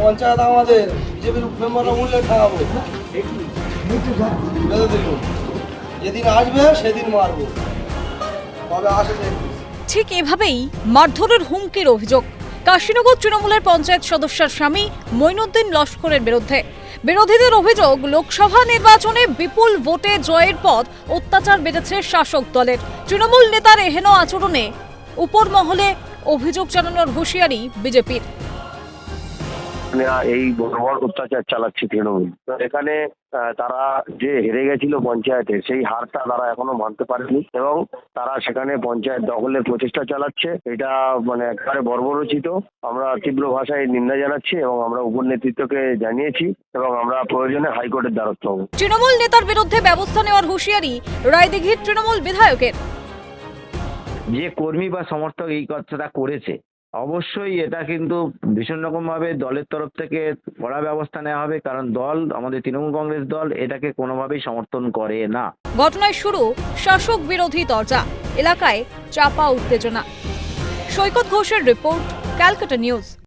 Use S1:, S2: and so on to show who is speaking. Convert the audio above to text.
S1: পঞ্চায়েত আমাদের বিজেপির মেম্বাররা খাওয়াবো। বেঁধে দিল যেদিন আসবে, সেদিন মারবো। কবে আসে
S2: ঠিক এভাবেই মারধরের হুমকির অভিযোগ। কাশীনগর তৃণমূলের পঞ্চায়েত সদস্যের স্বামী মঈনুদ্দিন লস্করের বিরুদ্ধে। বিরোধীদের অভিযোগ, লোকসভা নির্বাচনে বিপুল ভোটে জয়ের পথ অত্যাচার বেড়েছে শাসক দলের। তৃণমূল নেতার এহেন আচরণে উপর মহলে অভিযোগ জানানোর হুঁশিয়ারি বিজেপির।
S3: এই বর্বর অত্যাচার চালাচ্ছে তৃণমূল। তো এখানে আহ, তারা যে হেরে গেছিল পঞ্চায়েতে সেই হারটা তারা এখনও মানতে পারেনি এবং তারা সেখানে পঞ্চায়েত দখলের প্রচেষ্টা চালাচ্ছে। এটা মানে একেবারে বর্বরচিত। আমরা তীব্র ভাষায় নিন্দা জানাচ্ছি এবং আমরা উপর নেতৃত্বকে জানিয়েছি এবং আমরা প্রয়োজনে হাইকোর্টের দ্বারস্থ হব।
S2: তৃণমূল নেতার বিরুদ্ধে ব্যবস্থা নেওয়ার হুঁশিয়ারি রায়দিঘির তৃণমূল বিধায়কের।
S4: যে কর্মী বা সমর্থক এই কথাটা করেছে অবশ্যই এটা কিন্তু ভীষণ রকমভাবে দলের তরফ থেকে কড়া ব্যবস্থা নেওয়া হবে, কারণ দল, আমাদের তৃণমূল কংগ্রেস দল এটাকে কোনোভাবেই সমর্থন করে না।
S2: ঘটনায় শুরু শাসক বিরোধী দরজা এলাকায় চাপা উত্তেজনা। সৈকত ঘোষের রিপোর্ট, ক্যালকাটা নিউজ।